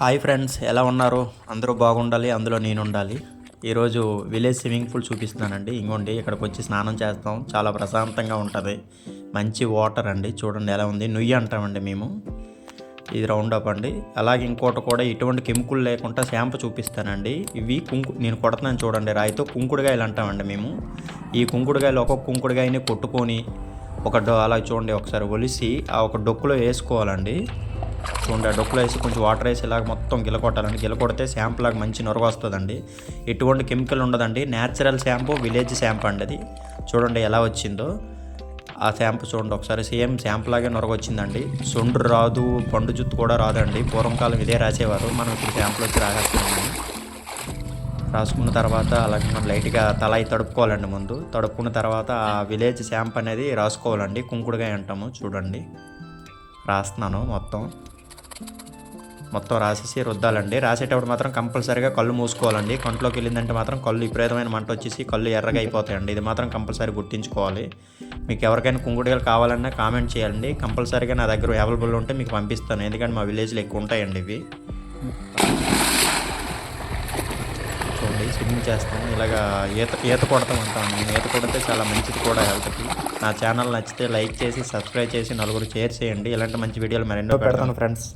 Hi friends ఎలా ఉన్నారు? అందరూ బాగుండాలి అందులో నేను ఉండాలి ఈరోజు విలేజ్ స్విమ్మింగ్ పూల్ చూపిస్తున్నానండి. ఇంకోండి ఇక్కడికి వచ్చి స్నానం చేస్తాం. చాలా ప్రశాంతంగా ఉంటుంది. మంచి వాటర్ అండి. చూడండి ఎలా ఉంది. నుయ్యి అంటామండి మేము. ఇది రౌండ్ అప్ అండి. అలాగే ఇంకోటి కూడా ఎటువంటి కెమికల్ లేకుండా షాంపూ చూపిస్తానండి. ఇవి కుంకు నేను కొడుతున్నాను చూడండి రాయితో కుంకుడుగాయలు అంటామండి మేము. ఈ కుంకుడుగాయలు ఒక్కొక్క కుంకుడుగాయని కొట్టుకొని ఒక డో అలా చూడండి ఒకసారి ఒలిసి ఆ ఒక డొక్కులో వేసుకోవాలండి. చూడండి డొక్కులో వేసి కొంచెం వాటర్ వేసి ఇలాగ మొత్తం గిలకొట్టాలండి. గిలకొడితే షాంపూ లాగా మంచి నొరగ వస్తుందండి. ఎటువంటి కెమికల్ ఉండదండి. న్యాచురల్ షాంపూ విలేజ్ షాంపూ అండి అది. చూడండి ఎలా వచ్చిందో. ఆ షాంపూ చూడండి ఒకసారి. సేమ్ షాంపూ లాగే నొరగ వచ్చిందండి. సొండ్రు రాదు పండు జుత్తు కూడా రాదండి. పూర్వకాలం ఇదే రాసేవారు. మనం ఇప్పుడు షాంపూలు వచ్చి రాసేస్తున్నాము. రాసుకున్న తర్వాత అలాగే మనం లైట్గా తల తడుపుకోవాలండి ముందు. తడుపుకున్న తర్వాత ఆ విలేజ్ షాంపూ అనేది రాసుకోవాలండి. కుంకుడుగా అంటాము. చూడండి. రాస్తున్నాను మొత్తం. మొత్తం రాసేసి రుద్దాలండి. రాసేటప్పుడు మాత్రం కంపల్సరీగా కళ్ళు మూసుకోవాలండి. కంట్లోకి వెళ్ళిందంటే మాత్రం కళ్ళు విపరీతమైన మంట వచ్చేసి కళ్ళు ఎర్రగా అయిపోతాయండి. ఇది మాత్రం కంపల్సరీ గుర్తుంచుకోవాలి. మీకు ఎవరికైనా కుంకుడుగాయలు కావాలన్నా కామెంట్ చేయండి. కంపల్సరీగా నా దగ్గర అవైలబుల్ ఉంటే మీకు పంపిస్తాను. ఎందుకంటే మా విలేజ్లో ఎక్కువ ఉంటాయండి ఇవి. చూడండి స్విమ్మింగ్ చేస్తాం ఇలాగా ఈత ఈత కొడతాం అంటాం. ఈత కొడితే చాలా మంచిది కూడా హెల్త్కి. నా ఛానల్ నచ్చితే లైక్ చేసి సబ్స్క్రైబ్ చేసి నలుగురు షేర్ చేయండి. ఇలాంటి మంచి వీడియోలు మరెన్నో పెడతాను. ఫ్రెండ్స్.